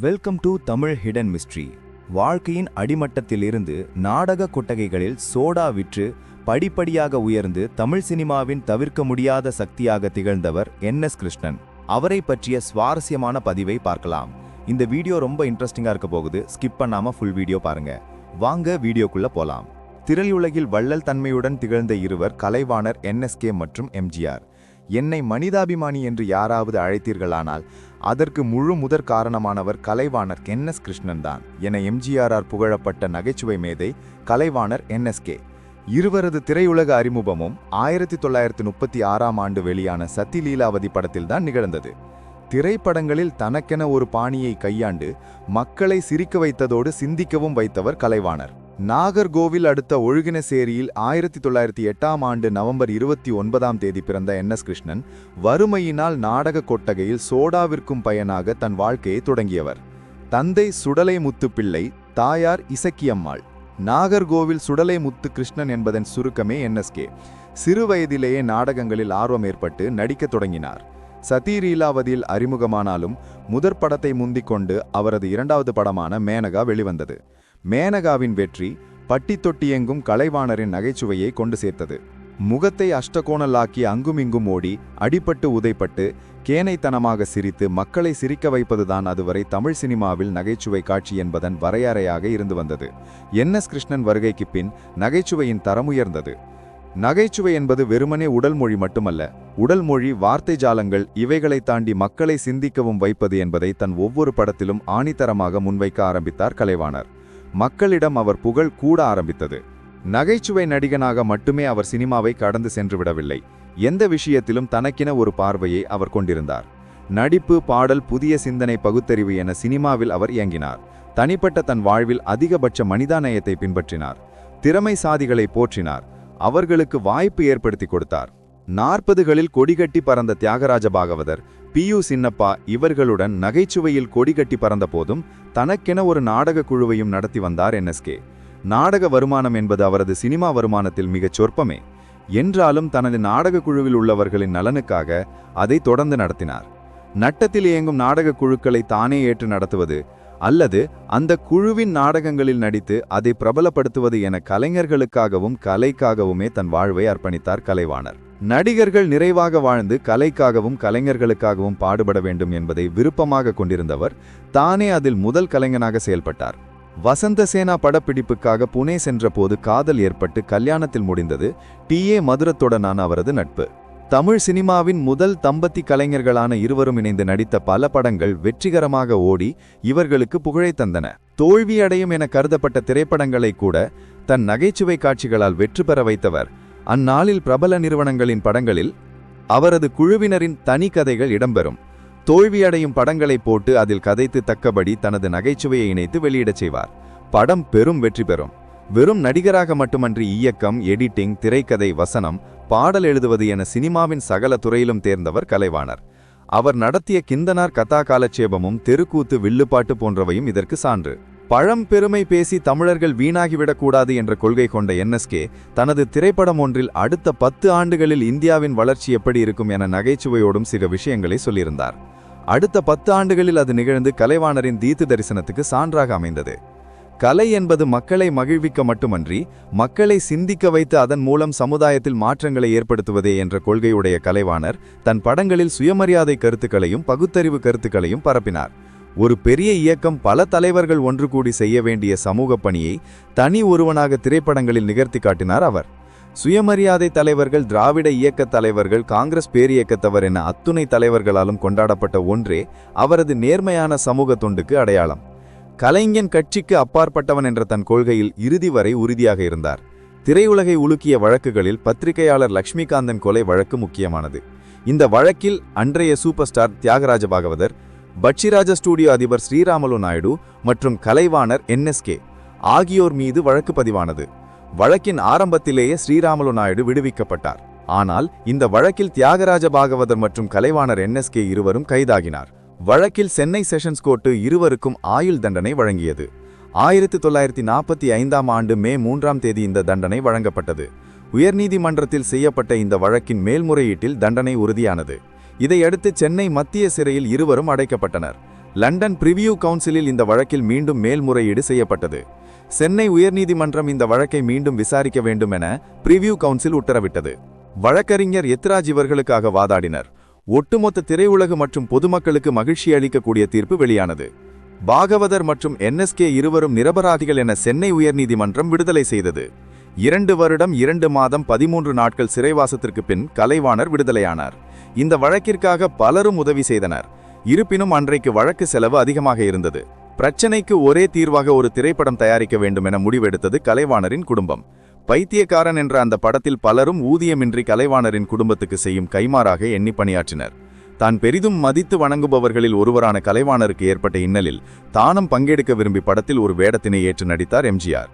Welcome to Tamil hidden mystery வாழ்க்கையின் அடிமட்டத்திலிருந்து நாடக கொட்டகைகளில் சோடா விற்று படிப்படியாக உயர்ந்து தமிழ் சினிமாவின் தவிர்க்க முடியாத சக்தியாக திகழ்ந்தவர் என் எஸ் கிருஷ்ணன். அவரை பற்றிய சுவாரஸ்யமான பதிவை பார்க்கலாம். இந்த வீடியோ ரொம்ப இன்ட்ரெஸ்டிங்கா இருக்க போகுது. ஸ்கிப் பண்ணாம ஃபுல் வீடியோ பாருங்க. வாங்க வீடியோக்குள்ள போலாம். திரையுலகில் வள்ளல் தன்மையுடன் திகழ்ந்த இருவர் கலைவாணர் என்எஸ்கே மற்றும் எம்ஜிஆர் என்னை மனிதாபிமானி என்று யாராவது அழைத்தீர்களானால் அதற்கு முழு முதற் காரணமானவர் கலைவாணர் என். எஸ். கிருஷ்ணன் தான். என எம்ஜிஆர்ஆர் புகழப்பட்ட நகைச்சுவை மேதை கலைவாணர் என்எஸ்கே இருவரது திரையுலக அறிமுகமும் ஆயிரத்தி தொள்ளாயிரத்தி முப்பத்தி ஆறாம் ஆண்டு வெளியான சத்தி லீலாவதி படத்தில்தான் நிகழ்ந்தது. திரைப்படங்களில் தனக்கென ஒரு பாணியை கையாண்டு மக்களை சிரிக்க வைத்ததோடு சிந்திக்கவும் வைத்தவர் கலைவாணர். நாகர்கோவில் அடுத்த ஒழுகினசேரியில் ஆயிரத்தி தொள்ளாயிரத்தி எட்டாம் ஆண்டு நவம்பர் இருபத்தி ஒன்பதாம் தேதி பிறந்த என் எஸ் கிருஷ்ணன் வறுமையினால் நாடக கொட்டகையில் சோடாவிற்கும் பயனாக தன் வாழ்க்கையை தொடங்கியவர். தந்தை சுடலை முத்து பிள்ளை தாயார் இசக்கியம்மாள். நாகர்கோவில் சுடலை முத்து கிருஷ்ணன் என்பதன் சுருக்கமே என்எஸ்கே சிறு வயதிலேயே நாடகங்களில் ஆர்வம் ஏற்பட்டு நடிக்கத் தொடங்கினார். சதீரீலாவதியில் அறிமுகமானாலும் முதற் படத்தை முந்திக் கொண்டு அவரது இரண்டாவது படமான மேனகா வெளிவந்தது. மேனகாவின் வெற்றி பட்டி தொட்டியெங்கும் கலைவாணரின் நகைச்சுவையை கொண்டு சேர்த்தது. முகத்தை அஷ்டகோணலாக்கி அங்குமிங்கும் ஓடி அடிபட்டு உதைப்பட்டு கேனைத்தனமாக சிரித்து மக்களை சிரிக்க வைப்பதுதான் அதுவரை தமிழ் சினிமாவில் நகைச்சுவை காட்சி என்பதன் வரையறையாக இருந்து வந்தது. என். எஸ். கிருஷ்ணன் வருகைக்கு பின் நகைச்சுவையின் தரம் உயர்ந்தது. நகைச்சுவை என்பது வெறுமனே உடல் மொழி மட்டுமல்ல உடல் மொழி வார்த்தை ஜாலங்கள் இவைகளை தாண்டி மக்களை சிந்திக்கவும் வைப்பது என்பதை தன் ஒவ்வொரு படத்திலும் ஆணித்தரமாக முன்வைக்க ஆரம்பித்தார் கலைவாணர். மக்களிடம் அவர் புகழ் கூட ஆரம்பித்தது. நகைச்சுவை நடிகனாக மட்டுமே அவர் சினிமாவை கடந்து சென்று விடவில்லை எந்த விஷயத்திலும் தனக்கென ஒரு பார்வையை அவர் கொண்டிருந்தார். நடிப்பு பாடல் புதிய சிந்தனை பகுத்தறிவு என சினிமாவில் அவர் இயங்கினார். தனிப்பட்ட தன் வாழ்வில் அதிகபட்ச மனிதாநயத்தை பின்பற்றினார். திறமை சாதிகளை போற்றினார். அவர்களுக்கு வாய்ப்பு ஏற்படுத்தி கொடுத்தார். நாற்பதுகளில் கொடிகட்டி பறந்த தியாகராஜ பாகவதர் பியு சின்னப்பா இவர்களுடன் நகைச்சுவையில் கொடிகட்டி பறந்த போதும் தனக்கென ஒரு நாடக குழுவையும் நடத்தி வந்தார் என்எஸ்கே. நாடக வருமானம் என்பது அவரது சினிமா வருமானத்தில் மிகச் சொற்பமே. என்றாலும் தனது நாடக குழுவில் உள்ளவர்களின் நலனுக்காக அதை தொடர்ந்து நடத்தினார். நட்டத்தில் இயங்கும் நாடக குழுக்களை தானே ஏற்று நடத்துவது அல்லது அந்த குழுவின் நாடகங்களில் நடித்து அதை பிரபலப்படுத்துவது என கலைஞர்களுக்காகவும் கலைக்காகவுமே தன் வாழ்வை அர்ப்பணித்தார் கலைவாணர். நடிகர்கள் நிறைவாக வாழ்ந்து கலைக்காகவும் கலைஞர்களுக்காகவும் பாடுபட வேண்டும் என்பதை விருப்பமாக கொண்டிருந்தவர் தானே அதில் முதல் கலைஞனாக செயல்பட்டார். வசந்த சேனா படப்பிடிப்புக்காக புனே சென்றபோது காதல் ஏற்பட்டு கல்யாணத்தில் முடிந்தது டி ஏ மதுரத்துடனான அவரது நட்பு. தமிழ் சினிமாவின் முதல் தம்பத்தி கலைஞர்களான இருவரும் இணைந்து நடித்த பல படங்கள் வெற்றிகரமாக ஓடி இவர்களுக்கு புகழை தந்தன. தோல்வியடையும் என கருதப்பட்ட திரைப்படங்களை கூட தன் நகைச்சுவை காட்சிகளால் வெற்றி பெற வைத்தவர். அந்நாளில் பிரபல நிறுவனங்களின் படங்களில் அவரது குழுவினரின் தனி கதைகள் இடம்பெறும். தோல்வியடையும் படங்களை போட்டு அதில் கதைத்து தக்கபடி தனது நகைச்சுவையை இணைத்து வெளியிடச் செய்வார். படம் பெரும் வெற்றி பெறும். வெறும் நடிகராக மட்டுமன்றி இயக்கம் எடிட்டிங் திரைக்கதை வசனம் பாடல் எழுதுவது என சினிமாவின் சகல துறையிலும் தேர்ந்தவர் கலைவாணர். அவர் நடத்திய கிந்தனார் கதா காலட்சேபமும் தெருக்கூத்து வில்லுப்பாட்டு போன்றவையும் இதற்கு சான்று. பழம் பெருமை பேசி தமிழர்கள் வீணாகிவிடக்கூடாது என்ற கொள்கை கொண்ட என்எஸ்கே தனது திரைப்படம் ஒன்றில் அடுத்த பத்து ஆண்டுகளில் இந்தியாவின் வளர்ச்சி எப்படி இருக்கும் என நகைச்சுவையோடும் சில விஷயங்களை சொல்லியிருந்தார். அடுத்த பத்து ஆண்டுகளில் அது நிகழ்ந்து கலைவாணரின் தீத்து தரிசனத்துக்கு சான்றாக அமைந்தது. கலை என்பது மக்களை மகிழ்விக்க மட்டுமன்றி மக்களை சிந்திக்க வைத்து அதன் மூலம் சமுதாயத்தில் மாற்றங்களை ஏற்படுத்துவதே என்ற கொள்கையுடைய கலைவாணர் தன் படங்களில் சுயமரியாதை கருத்துக்களையும் பகுத்தறிவு கருத்துக்களையும் பரப்பினார். ஒரு பெரிய இயக்கம் பல தலைவர்கள் ஒன்று கூடி செய்ய வேண்டிய சமூக பணியை தனி ஒருவனாக திரைப்படங்களில் நிகழ்த்தி காட்டினார் அவர். சுயமரியாதை தலைவர்கள் திராவிட இயக்க தலைவர்கள் காங்கிரஸ் பேரியக்கத்தவர் என அத்துணை தலைவர்களாலும் கொண்டாடப்பட்ட ஒன்றே அவரது நேர்மையான சமூக தொண்டுக்கு அடையாளம். கலைஞன் கட்சிக்கு அப்பாற்பட்டவன் என்ற தன் கொள்கையில் இறுதி வரை உறுதியாக இருந்தார். திரையுலகை உலுக்கிய வழக்குகளில் பத்திரிகையாளர் லக்ஷ்மிகாந்தன் கொலை வழக்கு முக்கியமானது. இந்த வழக்கில் அன்றைய super star Thyagaraja Bhagavathar Pakshiraja studio அதிபர் ஸ்ரீராமலு நாயுடு மற்றும் கலைவாணர் என்எஸ்கே ஆகியோர் மீது வழக்கு பதிவானது. வழக்கின் ஆரம்பத்திலேயே ஸ்ரீராமலு நாயுடு விடுவிக்கப்பட்டார். ஆனால் இந்த வழக்கில் தியாகராஜ பாகவதர் மற்றும் கலைவாணர் என்எஸ்கே இருவரும் கைதாகினார். வழக்கில் சென்னை செஷன்ஸ் கோர்ட்டு இருவருக்கும் ஆயுள் தண்டனை வழங்கியது. ஆயிரத்தி தொள்ளாயிரத்தி நாற்பத்தி ஐந்தாம் ஆண்டு மே மூன்றாம் தேதி இந்த தண்டனை வழங்கப்பட்டது. உயர்நீதிமன்றத்தில் செய்யப்பட்ட இந்த வழக்கின் மேல்முறையீட்டில் தண்டனை உறுதியானது. இதையடுத்து சென்னை மத்திய சிறையில் இருவரும் அடைக்கப்பட்டனர். லண்டன் பிரிவியூ கவுன்சிலில் இந்த வழக்கில் மீண்டும் மேல்முறையீடு செய்யப்பட்டது. சென்னை உயர்நீதிமன்றம் இந்த வழக்கை மீண்டும் விசாரிக்க வேண்டும் என பிரிவியூ கவுன்சில் உத்தரவிட்டது. வழக்கறிஞர் எத்ராஜ் இவர்களுக்காக வாதாடினர். ஒட்டுமொத்த திரையுலகு மற்றும் பொதுமக்களுக்கு மகிழ்ச்சி அளிக்கக்கூடிய தீர்ப்பு வெளியானது. பாகவதர் மற்றும் என்எஸ்கே இருவரும் நிரபராதிகள் என சென்னை உயர்நீதிமன்றம் விடுதலை செய்தது. இரண்டு வருடம் இரண்டு மாதம் பதிமூன்று நாட்கள் சிறைவாசத்திற்கு பின் கலைவாணர் விடுதலையானார். இந்த வழக்கிற்காக பலரும் உதவி செய்தனர். இருப்பினும் அன்றைக்கு வழக்கு செலவு அதிகமாக இருந்தது. பிரச்சனைக்கு ஒரே தீர்வாக ஒரு திரைப்படம் தயாரிக்க வேண்டும் என முடிவெடுத்தது கலைவாணரின் குடும்பம். பைத்தியக்காரன் என்ற அந்த படத்தில் பலரும் ஊதியமின்றி கலைவாணரின் குடும்பத்துக்கு செய்யும் கைமாறாக எண்ணி பணியாற்றினர். தான் பெரிதும் மதித்து வணங்குபவர்களில் ஒருவரான கலைவாணருக்கு ஏற்பட்ட இன்னலில் தானும் பங்கெடுக்க விரும்பி படத்தில் ஒரு வேடத்தினை ஏற்று நடித்தார் எம்ஜிஆர்.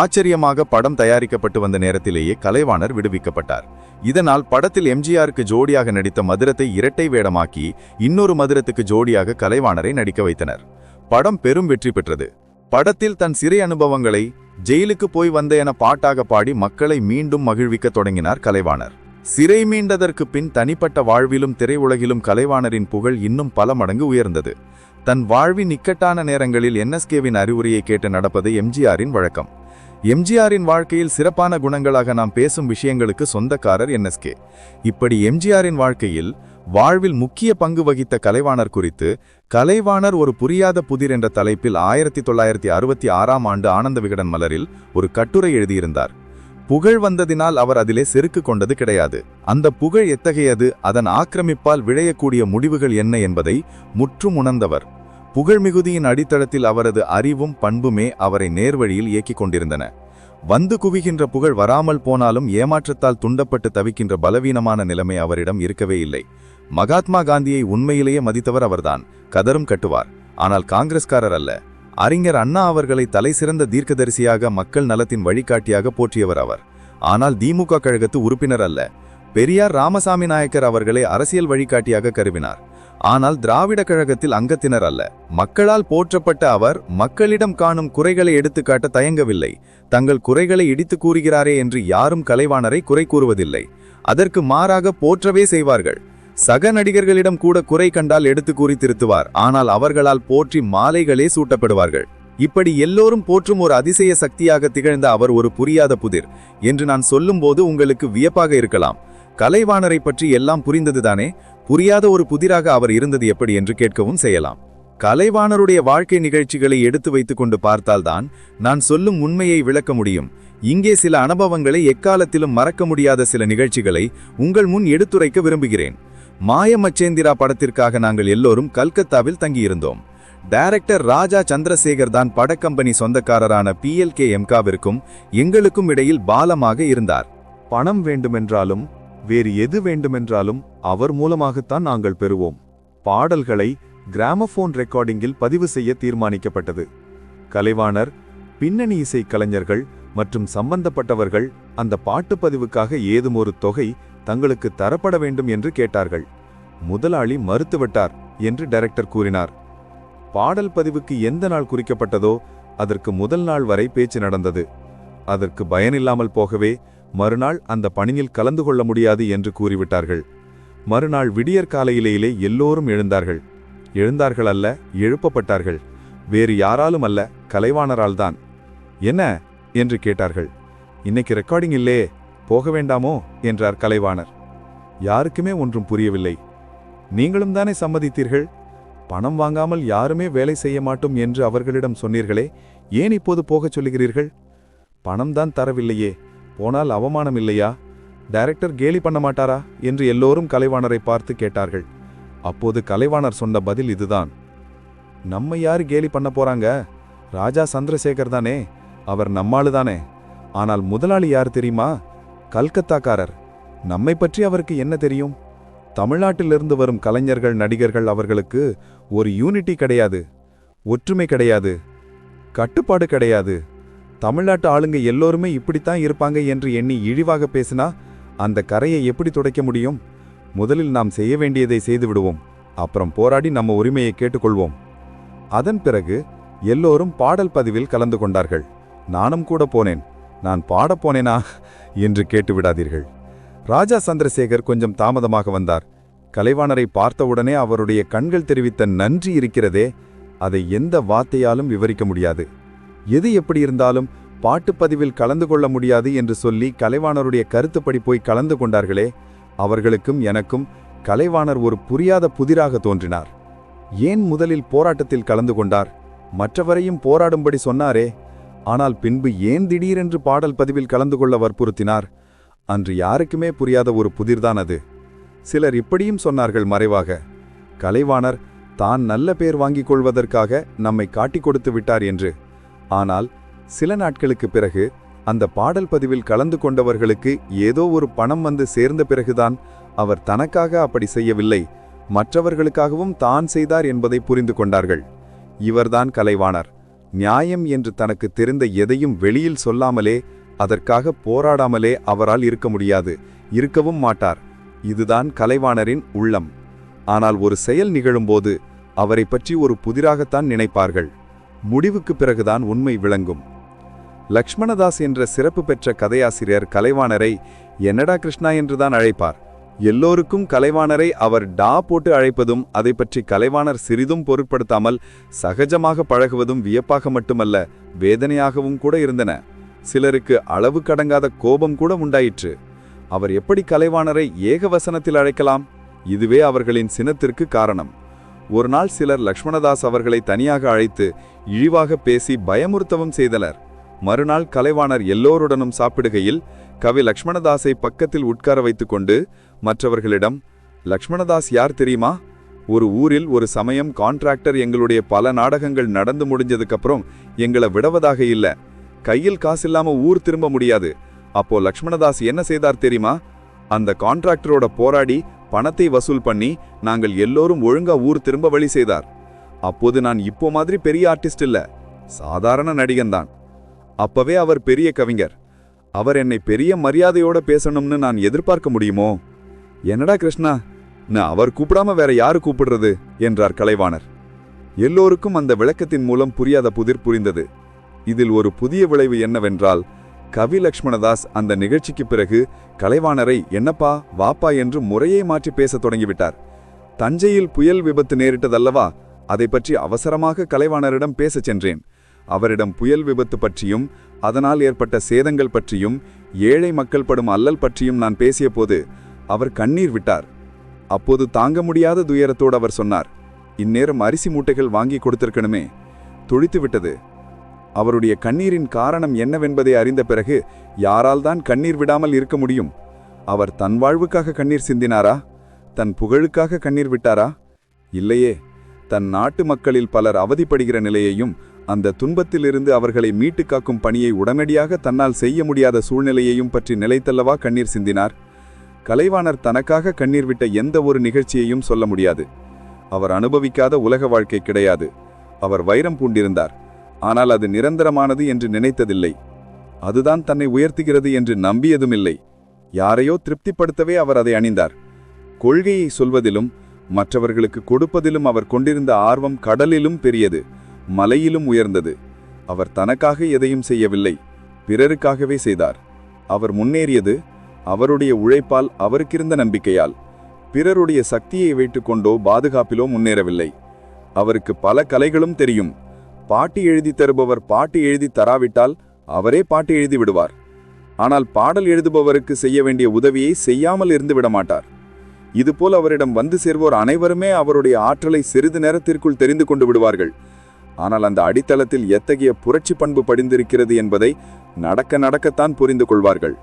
ஆச்சரியமாக படம் தயாரிக்கப்பட்டு வந்த நேரத்திலேயே கலைவாணர் விடுவிக்கப்பட்டார். இதனால் படத்தில் எம்ஜிஆருக்கு ஜோடியாக நடித்த மதுரத்தை இரட்டை வேடமாக்கி இன்னொரு மதுரத்துக்கு ஜோடியாக கலைவாணரை நடிக்க வைத்தனர். படம் பெரும் வெற்றி பெற்றது. படத்தில் தன் சிறை அனுபவங்களை ஜெயிலுக்கு போய் வந்த என பாட்டாக பாடி மக்களை மீண்டும் மகிழ்விக்க தொடங்கினார் கலைவாணர். சிறை மீண்டதற்கு பின் தனிப்பட்ட வாழ்விலும் திரையுலகிலும் கலைவாணரின் புகழ் இன்னும் பல மடங்கு உயர்ந்தது. தன் வாழ்வின் இக்கட்டான நேரங்களில் என்எஸ்கேவின் அறிவுரையை கேட்டு நடப்பது எம்ஜிஆரின் வழக்கம். எம்ஜிஆரின் வாழ்க்கையில் சிறப்பான குணங்களாக நாம் பேசும் விஷயங்களுக்கு சொந்தக்காரர் என்எஸ்கே. இப்படி எம்ஜிஆரின் வாழ்க்கையில் வாழ்வில் முக்கிய பங்கு வகித்த கலைவாணர் குறித்து கலைவாணர் ஒரு புரியாத புதிர் என்ற தலைப்பில் ஆயிரத்தி தொள்ளாயிரத்தி அறுபத்தி ஆறாம் ஆண்டு ஆனந்த விகடன் மலரில் ஒரு கட்டுரை எழுதியிருந்தார். புகழ் வந்ததினால் அவர் அதிலே செருக்கு கொண்டது கிடையாது. அந்த புகழ் எத்தகையது? அதன் ஆக்கிரமிப்பால் விழையக்கூடிய முடிவுகள் என்ன என்பதை முற்றும் உணர்ந்தவர். புகழ் மிகுதியின் அடித்தளத்தில் அவரது அறிவும் பண்புமே அவரை நேர்வழியில் இயக்கிக் கொண்டிருந்தன. வந்து குவிகின்ற புகழ் வராமல் போனாலும் ஏமாற்றத்தால் துண்டப்பட்டு தவிக்கின்ற பலவீனமான நிலைமை அவரிடம் இருக்கவே இல்லை. மகாத்மா காந்தியை உண்மையிலேயே மதித்தவர் அவர்தான். கதரும் கட்டுவார். ஆனால் காங்கிரஸ்காரர் அல்ல. அறிஞர் அண்ணா அவர்களை தலைசிறந்த தீர்க்கதரிசியாக மக்கள் நலத்தின் வழிகாட்டியாக போற்றியவர் அவர். ஆனால் திமுக கழகத்து உறுப்பினர் அல்ல. பெரியார் ராமசாமி நாயக்கர் அவர்களை அரசியல் வழிகாட்டியாக கருவினார். ஆனால் திராவிட கழகத்தில் அங்கத்தினர் அல்ல. மக்களால் போற்றப்பட்ட அவர் மக்களிடம் காணும் குறைகளை எடுத்துக்காட்ட தயங்கவில்லை. தங்கள் குறைகளை இடித்து கூறுகிறாரே என்று யாரும் கலைவாணரை குறை கூறுவதில்லை. அதற்கு மாறாக போற்றவே செய்வார்கள். சக நடிகர்களிடம் கூட குறை கண்டால் எடுத்து கூறி திருத்துவார். ஆனால் அவர்களால் போற்றி மாலைகளே சூட்டப்படுவார்கள். இப்படி எல்லோரும் போற்றும் ஒரு அதிசய சக்தியாக திகழ்ந்த அவர் ஒரு புரியாத புதிர். என்று நான் சொல்லும்போது உங்களுக்கு வியப்பாக இருக்கலாம். கலைவாணரை பற்றி எல்லாம் புரிந்ததுதானே? புரியாத ஒரு புதிராக அவர் இருந்தது எப்படி என்று கேட்கவும் செய்யலாம். கலைவாணருடைய வாழ்க்கை நிகழ்ச்சிகளை எடுத்து வைத்துக் கொண்டு பார்த்தால்தான் நான் சொல்லும் உண்மையை விளக்க முடியும். இங்கே சில அனுபவங்களை எக்காலத்திலும் மறக்க முடியாத சில நிகழ்ச்சிகளை உங்கள் முன் எடுத்துரைக்க விரும்புகிறேன். மாயமச்சேந்திரா படத்திற்காக நாங்கள் எல்லோரும் கல்கத்தாவில் தங்கியிருந்தோம். டைரக்டர் ராஜா சந்திரசேகர் தான் படக்கம்பெனி சொந்தக்காரரான பிஎல்கே எம்காவிற்கும் எங்களுக்கும் இடையில் பாலமாக இருந்தார். பணம் வேண்டுமென்றாலும் வேறு எது வேண்டுமென்றாலும் அவர் மூலமாகத்தான் நாங்கள் பெறுவோம். பாடல்களை கிராமபோன் ரெக்கார்டிங்கில் பதிவு செய்ய தீர்மானிக்கப்பட்டது. கலைவாணர் பின்னணி இசை கலைஞர்கள் மற்றும் சம்பந்தப்பட்டவர்கள் அந்த பாட்டு பதிவுக்காக ஏதும் ஒரு தொகை தங்களுக்கு தரப்பட வேண்டும் என்று கேட்டார்கள். முதலாளி மறுத்துவிட்டார் என்று டைரக்டர் கூறினார். பாடல் பதிவுக்கு எந்த நாள் குறிக்கப்பட்டதோ அதற்கு முதல் நாள் வரை பேச்சு நடந்தது. அதற்கு பயனில்லாமல் போகவே மறுநாள் அந்த பணியில் கலந்து கொள்ள முடியாது என்று கூறிவிட்டார்கள். மறுநாள் விடியற் காலையிலேயே எல்லோரும் எழுந்தார்கள். எழுந்தார்கள் அல்ல எழுப்பப்பட்டார்கள். வேறு யாராலும் அல்ல கலைவாணரால்தான். என்ன? என்று கேட்டார்கள். இன்னைக்கு ரெக்கார்டிங் இல்லே போக வேண்டாமோ? என்றார் கலைவாணர். யாருக்குமே ஒன்றும் புரியவில்லை. நீங்களும் தானே சம்மதித்தீர்கள்? பணம் வாங்காமல் யாருமே வேலை செய்ய மாட்டோம் என்று அவர்களிடம் சொன்னீர்களே ஏன் இப்போது போகச் சொல்லுகிறீர்கள்? பணம்தான் தரவில்லையே. போனால் அவமானம் இல்லையா? டைரக்டர் கேலி பண்ண மாட்டாரா? என்று எல்லோரும் கலைவாணரை பார்த்து கேட்டார்கள். அப்போது கலைவாணர் சொன்ன பதில் இதுதான். நம்ம யாரு கேலி பண்ண போறாங்க? ராஜா சந்திரசேகர் தானே. அவர் நம்மாளு தானே ஆனால் முதலாளி யார் தெரியுமா? கல்கத்தாக்காரர். நம்மை பற்றி அவருக்கு என்ன தெரியும்? தமிழ்நாட்டிலிருந்து வரும் கலைஞர்கள் நடிகர்கள் அவர்களுக்கு ஒரு யூனிட்டி கிடையாது. ஒற்றுமை கிடையாது. கட்டுப்பாடு கிடையாது. தமிழ்நாட்டு ஆளுங்க எல்லோருமே இப்படித்தான் இருப்பாங்க என்று எண்ணி இழிவாக பேசினா அந்த கரையை எப்படி துடைக்க முடியும்? முதலில் நாம் செய்ய வேண்டியதை செய்துவிடுவோம் அப்புறம் போராடி நம்ம உரிமையை கேட்டுக்கொள்வோம். அதன் பிறகு எல்லோரும் பாடல் பதிவில் கலந்து கொண்டார்கள். நானும் கூட போனேன். நான் பாடப் போனேனா? என்று கேட்டு விடாதீர்கள். ராஜா சந்திரசேகர் கொஞ்சம் தாமதமாக வந்தார். கலைவாணரை பார்த்தவுடனே அவருடைய கண்கள் தெரிவித்த நன்றி இருக்கிறதே அதை எந்த வார்த்தையாலும் விவரிக்க முடியாது. எது எப்படி இருந்தாலும் பாட்டுப்பதிவில் கலந்து கொள்ள முடியாது என்று சொல்லி கலைவாணருடைய கருத்துப்படி போய் கலந்து கொண்டார்களே அவர்களுக்கும் எனக்கும் கலைவாணர் ஒரு புரியாத புதிராக தோன்றினார். ஏன் முதலில் போராட்டத்தில் கலந்து கொண்டார்? மற்றவரையும் போராடும்படி சொன்னாரே ஆனால் பின்பு ஏன் திடீரென்று பாடல் பதிவில் கலந்து கொள்ள வற்புறுத்தினார்? அன்று யாருக்குமே புரியாத ஒரு புதிர்தான் அது. சிலர் இப்படியும் சொன்னார்கள் மறைவாக கலைவாணர் தான் நல்ல பேர் வாங்கிக் கொள்வதற்காக நம்மை காட்டிக் கொடுத்து விட்டார் என்று. ஆனால் சில நாட்களுக்கு பிறகு அந்த பாடல் பதிவில் கலந்து கொண்டவர்களுக்கு ஏதோ ஒரு பணம் வந்து சேர்ந்த பிறகுதான் அவர் தனக்காக அப்படி செய்யவில்லை. மற்றவர்களுக்காகவும் தான் செய்தார் என்பதை புரிந்து கொண்டார்கள். இவர்தான் கலைவாணர். நியாயம் என்று தனக்கு தெரிந்த எதையும் வெளியில் சொல்லாமலே அதற்காக போராடாமலே அவரால் இருக்க முடியாது இருக்கவும் மாட்டார். இதுதான் கலைவாணரின் உள்ளம். ஆனால் ஒரு செயல் நிகழும்போது அவரை பற்றி ஒரு புதிராகத்தான் நினைப்பார்கள். முடிவுக்கு பிறகுதான் உண்மை விளங்கும். லக்ஷ்மணதாஸ் என்ற சிறப்பு பெற்ற கதையாசிரியர் கலைவாணரை என்னடா கிருஷ்ணா என்றுதான் அழைப்பார். எல்லோருக்கும் கலைவாணரை அவர் டா போட்டு அழைப்பதும் அதை பற்றி கலைவாணர் சிறிதும் பொருட்படுத்தாமல் சகஜமாக பழகுவதும் வியப்பாக மட்டுமல்ல வேதனையாகவும் கூட இருந்தன. சிலருக்கு அளவு கடங்காத கோபம் கூட உண்டாயிற்று. அவர் எப்படி கலைவாணரை ஏகவசனத்தில் அழைக்கலாம்? இதுவே அவர்களின் சினத்திற்கு காரணம். ஒரு நாள் சிலர் லக்ஷ்மணதாஸ் அவர்களை தனியாக அழைத்து இழிவாக பேசி பயமுறுத்தவும் செய்தனர். மறுநாள் கலைவாணர் எல்லோருடனும் சாப்பிடுகையில் கவி லக்ஷ்மணதாஸை பக்கத்தில் உட்கார வைத்துக்கொண்டு மற்றவர்களிடம் லக்ஷ்மணதாஸ் யார் தெரியுமா? ஒரு ஊரில் ஒரு சமயம் கான்ட்ராக்டர் எங்களுடைய பல நாடகங்கள் நடந்து முடிஞ்சதுக்கப்புறம் எங்களை விடவதாக இல்ல. கையில் காசு இல்லாமல் ஊர் திரும்ப முடியாது. அப்போ லக்ஷ்மணதாஸ் என்ன செய்தார் தெரியுமா? அந்த கான்ட்ராக்டரோட போராடி பணத்தை வசூல் பண்ணி நாங்கள் எல்லோரும் ஒழுங்கா ஊர் திரும்ப வழி செய்தார். அப்போது நான் இப்போ மாதிரி பெரிய ஆர்டிஸ்ட் இல்ல சாதாரண நடிகன்தான். அப்பவே அவர் பெரிய கவிஞர். அவர் என்னை பெரிய மரியாதையோட பேசணும்னு நான் எதிர்பார்க்க முடியுமோ? என்னடா கிருஷ்ணா நான் அவர் கூப்பிடாம வேற யாரு கூப்பிடுறது? என்றார் கலைவாணர். எல்லோருக்கும் அந்த விளக்கத்தின் மூலம் புரியாத புதிர் புரிந்தது. இதில் ஒரு புதிய விளைவு என்னவென்றால் கவி லக்ஷ்மணதாஸ் அந்த நிகழ்ச்சிக்கு பிறகு கலைவாணரை என்னப்பா வாப்பா என்று முறையை மாற்றி பேசத் தொடங்கிவிட்டார். தஞ்சையில் புயல் விபத்து நேரிட்டதல்லவா அதை பற்றி அவசரமாக கலைவாணரிடம் பேசச் சென்றேன். அவரிடம் புயல் விபத்து பற்றியும் அதனால் ஏற்பட்ட சேதங்கள் பற்றியும் ஏழை மக்கள் படும் அல்லல் பற்றியும் நான் பேசியபோது அவர் கண்ணீர் விட்டார். அப்போது தாங்க முடியாத துயரத்தோடு அவர் சொன்னார் இந்நேரம் அரிசி மூட்டைகள் வாங்கி கொடுத்திருக்கணுமே. துழித்து விட்டது அவருடைய கண்ணீரின் காரணம் என்னவென்பதை அறிந்த பிறகு யாரால் தான் கண்ணீர் விடாமல் இருக்க முடியும்? அவர் தன் வாழ்வுக்காக கண்ணீர் சிந்தினாரா? தன் புகழுக்காக கண்ணீர் விட்டாரா? இல்லையே தன் நாட்டு மக்களில் பலர் அவதிப்படுகிற நிலையையும் அந்த துன்பத்திலிருந்து அவர்களை மீட்டு காக்கும் பணியை உடனடியாக தன்னால் செய்ய முடியாத சூழ்நிலையையும் பற்றி நிலைத்தல்லவா கண்ணீர் சிந்தினார்? கலைவாணர் தனக்காக கண்ணீர் விட்ட எந்த ஒரு நிகழ்ச்சியையும் சொல்ல முடியாது. அவர் அனுபவிக்காத உலக வாழ்க்கை கிடையாது. அவர் வைரம் பூண்டிருந்தார். ஆனால் அது நிரந்தரமானது என்று நினைத்ததில்லை. அதுதான் தன்னை உயர்த்துகிறது என்று நம்பியதுமில்லை. யாரையோ திருப்திப்படுத்தவே அவர் அதை அணிந்தார். கொள்கையை சொல்வதிலும் மற்றவர்களுக்கு கொடுப்பதிலும் அவர் கொண்டிருந்த ஆர்வம் கடலிலும் பெரியது மலையிலும் உயர்ந்தது. அவர் தனக்காக எதையும் செய்யவில்லை பிறருக்காகவே செய்தார். அவர் முன்னேறியது அவருடைய உழைப்பால் அவருக்கிருந்த நம்பிக்கையால். பிறருடைய சக்தியை வைத்துக்கொண்டோ பாதுகாப்பிலோ முன்னேறவில்லை. அவருக்கு பல கலைகளும் தெரியும். பாட்டு எழுதி தருபவர் பாட்டு எழுதி தராவிட்டால் அவரே பாட்டு எழுதி விடுவார். ஆனால் பாடல் எழுதுபவருக்கு செய்ய வேண்டிய உதவியை செய்யாமல் இருந்து விட மாட்டார் இதுபோல் அவரிடம் வந்து சேர்வோர் அனைவருமே அவருடைய ஆற்றலை சிறிது நேரத்திற்குள் தெரிந்து கொண்டு விடுவார்கள். ஆனால் அந்த அடித்தளத்தில் எத்தகைய புரட்சி பண்பு படிந்திருக்கிறது என்பதை நடக்க நடக்கத்தான் புரிந்து கொள்வார்கள்.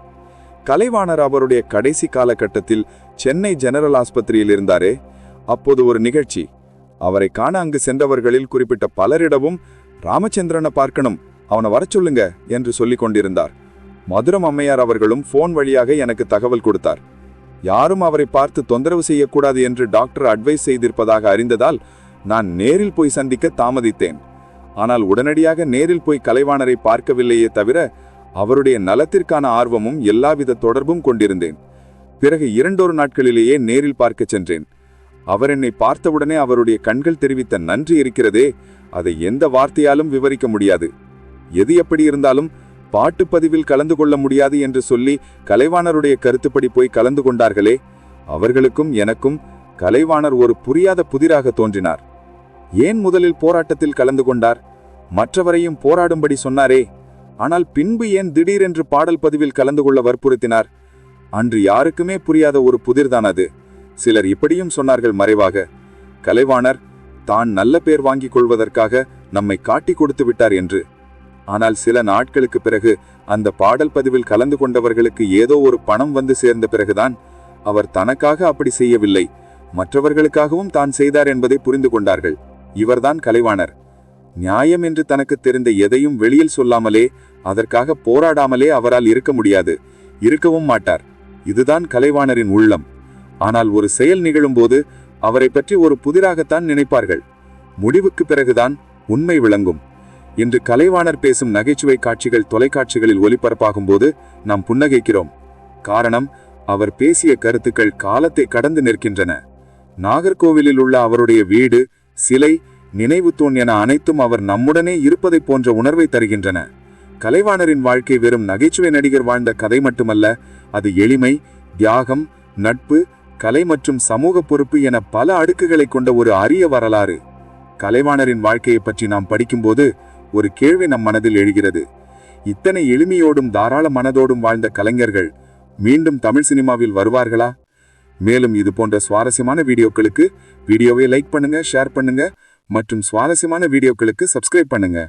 கலைவாணர் அவருடைய கடைசி காலகட்டத்தில் சென்னை ஜெனரல் ஆஸ்பத்திரியில் இருந்தாரே அப்போது ஒரு நிகழ்ச்சி. அவரை காண அங்கு சென்றவர்களில் குறிப்பிட்ட பலரிடமும் ராமச்சந்திரனை பார்க்கணும். அவனை வர சொல்லுங்க என்று சொல்லிக் கொண்டிருந்தார். மதுரம் அம்மையார் அவர்களும் போன் வழியாக எனக்கு தகவல் கொடுத்தார். யாரும் அவரை பார்த்து தொந்தரவு செய்யக்கூடாது என்று டாக்டர் அட்வைஸ் செய்திருப்பதாக அறிந்ததால் நான் நேரில் போய் சந்திக்க தாமதித்தேன். ஆனால் உடனடியாக நேரில் போய் கலைவாணரை பார்க்கவில்லையே தவிர அவருடைய நலத்திற்கான ஆர்வமும் எல்லாவித தொடர்பும் கொண்டிருந்தேன். பிறகு இரண்டொரு நாட்களிலேயே நேரில் பார்க்கச் சென்றேன். அவர் என்னை பார்த்தவுடனே அவருடைய கண்கள் தெரிவித்த நன்றி இருக்கிறதே அதை எந்த வார்த்தையாலும் விவரிக்க முடியாது. எது எப்படி இருந்தாலும் பாட்டுப்பதிவில் கலந்து கொள்ள முடியாது என்று சொல்லி கலைவாணருடைய கருத்துப்படி போய் கலந்து கொண்டார்களே அவர்களுக்கும் எனக்கும் கலைவாணர் ஒரு புரியாத புதிராக தோன்றினார். ஏன் முதலில் போராட்டத்தில் கலந்து கொண்டார்? மற்றவரையும் போராடும்படி சொன்னாரே ஆனால் பின்பு ஏன் திடீரென்று பாடல் பதிவில் கலந்து கொள்ள வற்புறுத்தினார்? அன்று யாருக்குமே புரியாத ஒரு புதிர்தான் அது. சிலர் இப்படியும் சொன்னார்கள் மறைவாக கலைவாணர் தான் நல்ல பேர் வாங்கிக் கொள்வதற்காக நம்மை காட்டி கொடுத்து விட்டார் என்று. ஆனால் சில நாட்களுக்கு பிறகு அந்த பாடல் பதிவில் கலந்து கொண்டவர்களுக்கு ஏதோ ஒரு பணம் வந்து சேர்ந்த பிறகுதான் அவர் தனக்காக அப்படி செய்யவில்லை. மற்றவர்களுக்காகவும் தான் செய்தார் என்பதை புரிந்து கொண்டார்கள். இவர்தான் கலைவாணர். நியாயம் என்று தனக்கு தெரிந்த எதையும் வெளியில் சொல்லாமலே அதற்காக போராடாமலே அவரால் இருக்க முடியாது. இருக்கவும் மாட்டார். இதுதான் கலைவாணரின் உள்ளம். ஆனால் ஒரு செயல் நிகழும்போது அவரை பற்றி ஒரு புதிராகத்தான் நினைப்பார்கள். முடிவுக்கு பிறகுதான் உண்மை விளங்கும். இன்று கலைவாணர் பேசும் நகைச்சுவை காட்சிகள் தொலைக்காட்சிகளில் ஒளிபரப்பாகும் போது நாம் புன்னகைக்கிறோம். காரணம் அவர் பேசிய கருத்துக்கள் காலத்தை கடந்து நிற்கின்றன. நாகர்கோவிலில் உள்ள அவருடைய வீடு சிலை நினைவு தூண் என அனைத்தும் அவர் நம்முடனே இருப்பதைப் போன்ற உணர்வை தருகின்றன. கலைவாணரின் வாழ்க்கை வெறும் நகைச்சுவை நடிகர் வாழ்ந்த கதை மட்டுமல்ல அது எளிமை தியாகம் நட்பு கலை மற்றும் சமூக பொறுப்பு என பல அடுக்குகளை கொண்ட ஒரு அரிய வரலாறு. கலைவாணரின் வாழ்க்கையை பற்றி நாம் படிக்கும்போது ஒரு கேள்வி நம் மனதில் எழுகிறது. இத்தனை எளிமையோடும் தாராள மனதோடும் வாழ்ந்த கலைஞர்கள் மீண்டும் தமிழ் சினிமாவில் வருவார்களா? மேலும் இது போன்ற சுவாரஸ்யமான வீடியோக்களுக்கு வீடியோவை லைக் பண்ணுங்க ஷேர் பண்ணுங்க மற்றும் சுவாரஸ்யமான வீடியோக்களுக்கு சப்ஸ்கிரைப் பண்ணுங்க.